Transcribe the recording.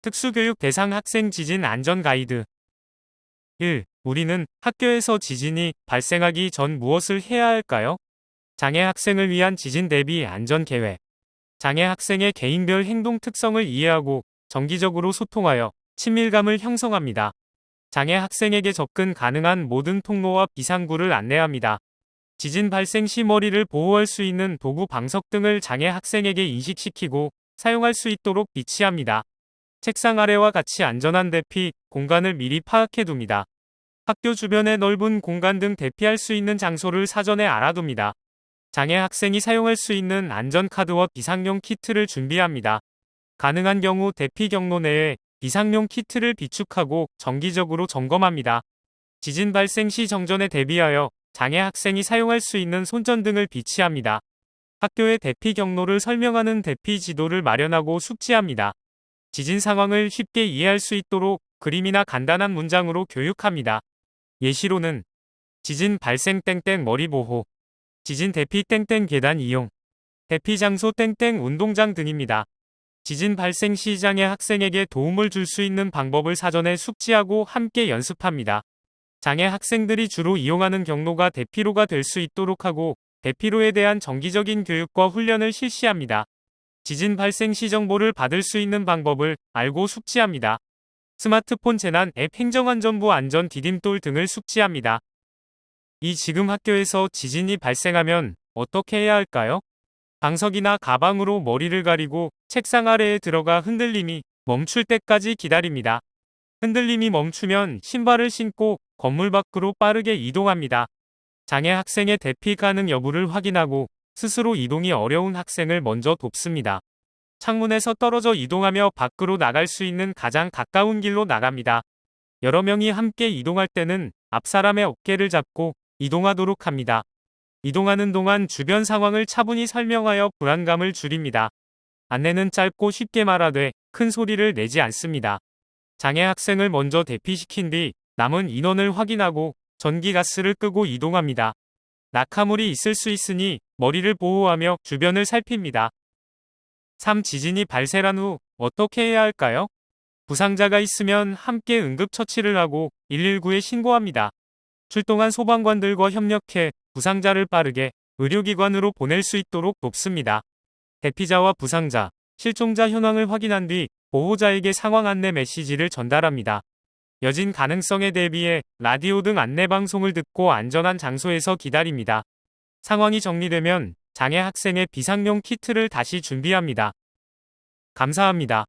특수교육 대상 학생 지진 안전 가이드 1. 우리는 학교에서 지진이 발생하기 전 무엇을 해야 할까요? 장애 학생을 위한 지진 대비 안전 계획. 장애 학생의 개인별 행동 특성을 이해하고 정기적으로 소통하여 친밀감을 형성합니다. 장애 학생에게 접근 가능한 모든 통로와 비상구를 안내합니다. 지진 발생 시 머리를 보호할 수 있는 도구 방석 등을 장애 학생에게 인식시키고 사용할 수 있도록 비치합니다. 책상 아래와 같이 안전한 대피 공간을 미리 파악해 둡니다. 학교 주변의 넓은 공간 등 대피할 수 있는 장소를 사전에 알아둡니다. 장애 학생이 사용할 수 있는 안전카드와 비상용 키트를 준비합니다. 가능한 경우 대피 경로 내에 비상용 키트를 비축하고 정기적으로 점검합니다. 지진 발생 시 정전에 대비하여 장애 학생이 사용할 수 있는 손전등을 비치합니다. 학교의 대피 경로를 설명하는 대피 지도를 마련하고 숙지합니다. 지진 상황을 쉽게 이해할 수 있도록 그림이나 간단한 문장으로 교육합니다. 예시로는 지진 발생 땡땡 머리 보호, 지진 대피 땡땡 계단 이용, 대피 장소 땡땡 운동장 등입니다. 지진 발생 시 장애 학생에게 도움을 줄 수 있는 방법을 사전에 숙지하고 함께 연습합니다. 장애 학생들이 주로 이용하는 경로가 대피로가 될 수 있도록 하고 대피로에 대한 정기적인 교육과 훈련을 실시합니다. 지진 발생 시 정보를 받을 수 있는 방법을 알고 숙지합니다. 스마트폰 재난 앱 행정안전부 안전 디딤돌 등을 숙지합니다. 이 지금 학교에서 지진이 발생하면 어떻게 해야 할까요? 방석이나 가방으로 머리를 가리고 책상 아래에 들어가 흔들림이 멈출 때까지 기다립니다. 흔들림이 멈추면 신발을 신고 건물 밖으로 빠르게 이동합니다. 장애 학생의 대피 가능 여부를 확인하고 스스로 이동이 어려운 학생을 먼저 돕습니다. 창문에서 떨어져 이동하며 밖으로 나갈 수 있는 가장 가까운 길로 나갑니다. 여러 명이 함께 이동할 때는 앞 사람의 어깨를 잡고 이동하도록 합니다. 이동하는 동안 주변 상황을 차분히 설명하여 불안감을 줄입니다. 안내는 짧고 쉽게 말하되 큰 소리를 내지 않습니다. 장애 학생을 먼저 대피시킨 뒤 남은 인원을 확인하고 전기가스를 끄고 이동합니다. 낙하물이 있을 수 있으니 머리를 보호하며 주변을 살핍니다. 3. 지진이 발생한 후 어떻게 해야 할까요? 부상자가 있으면 함께 응급처치를 하고 119에 신고합니다. 출동한 소방관들과 협력해 부상자를 빠르게 의료기관으로 보낼 수 있도록 돕습니다. 대피자와 부상자, 실종자 현황을 확인한 뒤 보호자에게 상황 안내 메시지를 전달합니다. 여진 가능성에 대비해 라디오 등 안내방송을 듣고 안전한 장소에서 기다립니다. 상황이 정리되면 장애 학생의 비상용 키트를 다시 준비합니다. 감사합니다.